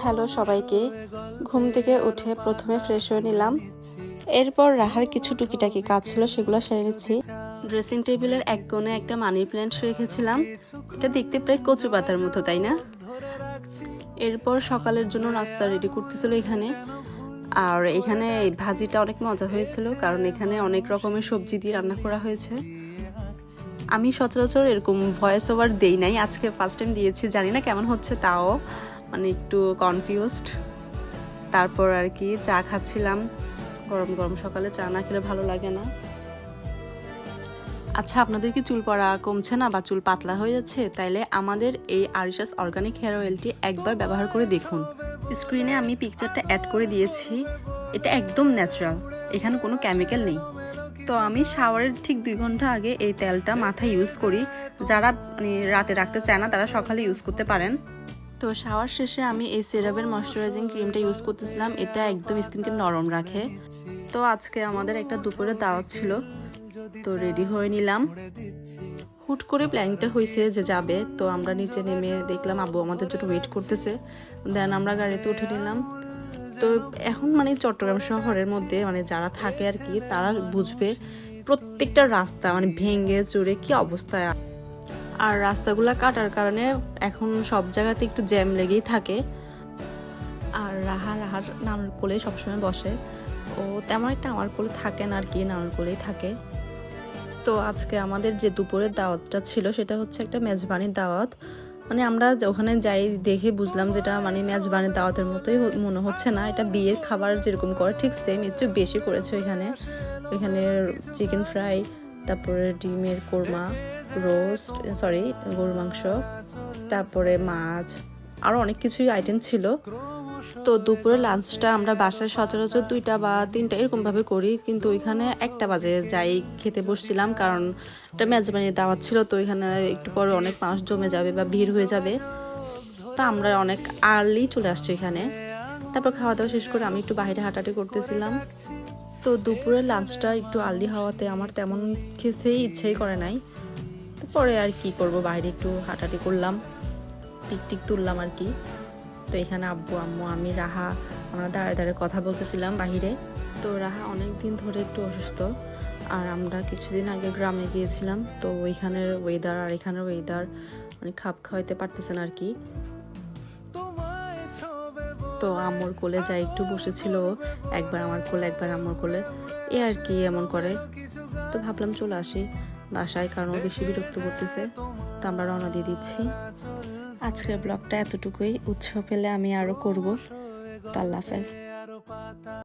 Hello সবাইকে। ঘুম থেকে উঠে প্রথমে ফ্রেশ হয়ে নিলাম। এরপর রাহার কিছু টুকিটাকি কাজ ছিল, সেগুলো সেরে নিচ্ছি। ড্রেসিং টেবিলের এক কোণে একটা মানি প্ল্যান্ট রেখেছিলাম। এটা দেখতে প্রায় কচু পাতার মতো, তাই না? এরপর সকালের জন্য নাস্তা রেডি করতেছিল এখানে। আর এখানে ভাজিটা অনেক মজা হয়েছিল, কারণ এখানে অনেক রকমের সবজি দিয়ে রান্না করা হয়েছে। আমি সচরাচর এরকম ভয়েস ওভার দেই নাই। আজকে ফার্স্ট টাইম দিয়েছি, জানি না কেমন হচ্ছে তাও। মানে একটু কনফিউজড তারপর আর কি চা খাচ্ছিলাম। গরম গরম সকালে চা না খেলে ভালো লাগে না। আচ্ছা আপনাদের কি চুল পড়া কমছে না বা চুল পাতলা হয়ে যাচ্ছে? তাইলে আমাদের এই আরিশাস অর্গানিক হেয়ার অয়েলটি একবার ব্যবহার করে দেখুন। স্ক্রিনে আমি পিকচারটা অ্যাড করে দিয়েছি। এটা একদম ন্যাচারাল এখানে কোনো কেমিক্যাল নেই। তো আমি শাওয়ারের ঠিক দুই ঘণ্টা আগে এই তেলটা মাথায় ইউজ করি। যারা মানে রাতে রাখতে চায় না, তারা সকালে ইউজ করতে পারেন। তো শাওয়ার শেষে আমি এই সেরাবের ময়শ্চারাইজিং ক্রিমটা ইউজ করতেছিলাম। এটা একদম স্কিনকে নরম রাখে। তো আজকে আমাদের একটা দুপুরে দাওয়াত ছিল। তো রেডি হয়ে নিলাম। হুট করে প্ল্যানিংটা হয়েছে যে যাবে। তো আমরা নিচে নেমে দেখলাম আব্বু আমাদের জন্য ওয়েট করতেছে। দেন আমরা গাড়িতে উঠে নিলাম। তো এখন মানে চট্টগ্রাম শহরের মধ্যে মানে যারা থাকে আর কি, তারা বুঝবে প্রত্যেকটা রাস্তা মানে ভেঙে চড়ে কি অবস্থায় আর রাস্তাগুলো কাটার কারণে এখন সব জায়গাতে একটু জ্যাম লেগেই থাকে। আর রাহা রাহার নানুর কোলে সবসময় বসে। ও তেমন একটা আমার কোলে থাকে না আর কি, নানুর কোলেই থাকে। তো আজকে আমাদের যে দুপুরের দাওয়াতটা ছিল সেটা হচ্ছে একটা মেজবানির দাওয়াত। মানে আমরা ওখানে যাই দেখে বুঝলাম যেটা মানে মেজবানির দাওয়াতের মতোই মনে হচ্ছে না। এটা বিয়ের খাবার যেরকম করে ঠিক সেম চেয়ে বেশি করেছে ওইখানে। ওইখানে চিকেন ফ্রাই তারপরে ডিমের কোরমা। রোস্ট সরি গরুর মাংস, তারপরে মাছ আরও অনেক কিছুই আইটেম ছিল। তো দুপুরে লাঞ্চটা আমরা বাসায় সচরাচর দুইটা বা তিনটা এরকমভাবে করি, কিন্তু ওইখানে একটা বাজে যাই খেতে বসছিলাম, কারণ একটা মেজবানির দাওয়াত ছিল, তো ওইখানে একটু পরে অনেক মানুষ জমে যাবে বা ভিড় হয়ে যাবে। তো আমরা অনেক আর্লি চলে আসছি এখানে তারপর খাওয়া দাওয়া শেষ করে আমি একটু বাইরে হাঁটাহাঁটি করতেছিলাম। তো দুপুরের লাঞ্চটা একটু আর্লি হওয়াতে আমার তেমন খেতেই ইচ্ছেই করে নাই। পরে আর কি করব, বাইরে একটু হাঁটাহাঁটি করলাম টিকটিক তুললাম আর কি। তো এখানে আব্বু, আম্মু, আমি, রাহা, আমরা দাঁড়ায় দাঁড়িয়ে কথা বলতেছিলাম বাহিরে। তো রাহা অনেক দিন ধরে একটু অসুস্থ, আর আমরা কিছুদিন আগে গ্রামে গিয়েছিলাম, তো ওইখানের ওয়েদার আর এখানের ওয়েদার মানে খাপ খাওয়াইতে পারতেছেন আর কি। তো আম্মুর কোলে যাই একটু বসেছিল, একবার আমার কোলে, একবার আম্মুর কোলে। এ আর কি এমন করে। তো ভাবলাম চলে আসি। বাসায় কারণ বেশি বিরক্ত করতেছে, তো আমরা রওনা দিয়ে দিচ্ছি। আজকের ব্লগটা এতটুকুই। উৎসব পেলে আমি আরও করব। তো আল্লাহ হাফেজ।